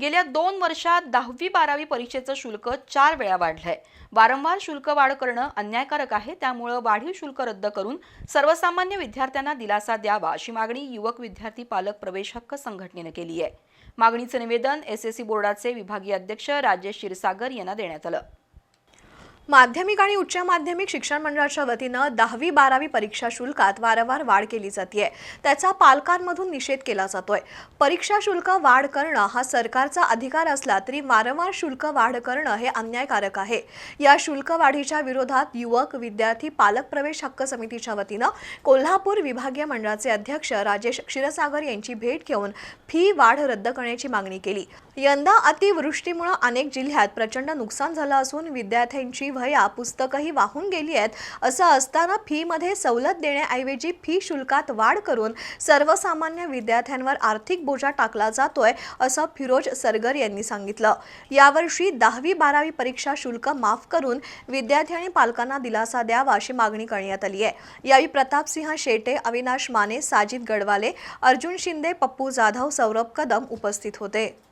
गेल्या दोन वर्षात दहावी बारावी परीक्षेचं शुल्क चार वेळा वाढलंय. वारंवार शुल्क वाढ करणं अन्यायकारक आहे त्यामुळं वाढीव शुल्क रद्द करून सर्वसामान्य विद्यार्थ्यांना दिलासा द्यावा अशी मागणी युवक विद्यार्थी पालक प्रवेश हक्क संघटनेनं केली आहे. मागणीचं निवेदन एस एस सी बोर्डाचे विभागीय अध्यक्ष राजेश क्षीरसागर यांना देण्यात आलं. माध्यमिक आणि उच्च माध्यमिक शिक्षण मंडळाच्या वतीनं दहावी बारावी परीक्षा शुल्कात वारंवार वाढ केली जाते त्याचा पालकांमधून निषेध केला जातोय. परीक्षा शुल्क वाढ करणं हा सरकारचा अधिकार असला तरी वारंवार शुल्क वाढ करणं हे अन्यायकारक आहे. या शुल्क वाढीच्या विरोधात युवक विद्यार्थी पालक प्रवेश हक्क समितीच्या वतीनं कोल्हापूर विभागीय मंडळाचे अध्यक्ष राजेश क्षीरसागर यांची भेट घेऊन फी वाढ रद्द करण्याची मागणी केली. यंदा अतिवृष्टीमुळे अनेक जिल्ह्यात प्रचंड नुकसान झालं असून विद्यार्थ्यांची वह्या पुस्तकही वाहून गेली आहेत. असं असताना फीमध्ये सवलत देण्याऐवजी फी शुल्कात वाढ करून सर्वसामान्य विद्यार्थ्यांवर आर्थिक बोजा टाकला जातोय असं फिरोज सरगर यांनी सांगितलं. यावर्षी दहावी बारावी परीक्षा शुल्क माफ करून विद्यार्थी आणि पालकांना दिलासा द्यावा अशी मागणी करण्यात आली आहे. यावेळी प्रतापसिंह शेटे अविनाश माने साजिद गडवाले अर्जुन शिंदे पप्पू जाधव सौरभ कदम उपस्थित होते.